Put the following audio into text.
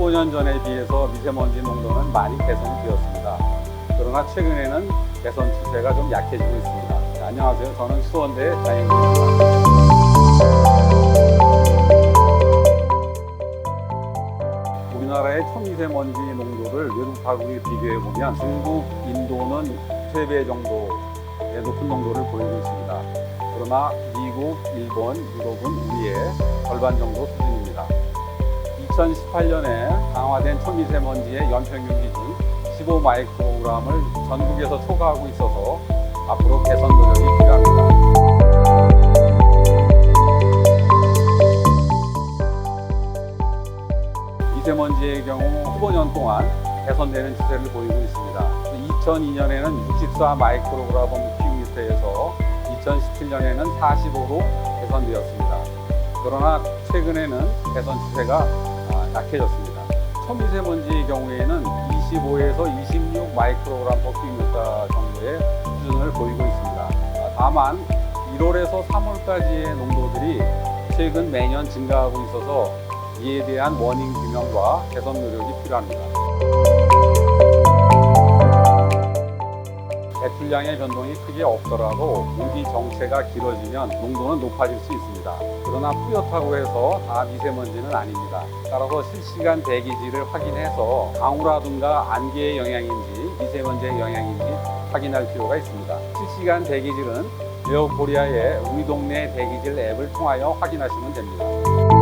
15년 전에 비해서 미세먼지 농도는 많이 개선이 되었습니다. 그러나 최근에는 개선 추세가 좀 약해지고 있습니다. 네, 안녕하세요. 저는 수원대 장영근입니다. 우리나라의 초미세먼지 농도를 외국하고에 비교해 보면 중국, 인도는 3배 정도의 높은 농도를 보이고 있습니다. 그러나 미국, 일본, 유럽은 우리의 절반 정도 수준입니다. 2018년에 강화된 초미세먼지의 연평균 기준 15 마이크로그램을 전국에서 초과하고 있어서 앞으로 개선 노력이 필요합니다. 미세먼지의 경우 15년 동안 개선되는 추세를 보이고 있습니다. 2002년에는 64 마이크로그램 큐미터에서 2017년에는 45로 개선되었습니다. 그러나 최근에는 개선 추세가 아, 약해졌습니다. 초미세먼지의 경우에는 25에서 26 마이크로그램 per 큐미터 정도의 수준을 보이고 있습니다. 아, 다만 1월에서 3월까지의 농도들이 최근 매년 증가하고 있어서 이에 대한 원인 규명과 개선 노력이 필요합니다. 배출량의 변동이 크게 없더라도 우기 정체가 길어지면 농도는 높아질 수 있습니다. 그러나 뿌옇다고 해서 다 미세먼지는 아닙니다. 따라서 실시간 대기질을 확인해서 강우라든가 안개의 영향인지 미세먼지의 영향인지 확인할 필요가 있습니다. 실시간 대기질은 에어코리아의 우리 동네 대기질 앱을 통하여 확인하시면 됩니다.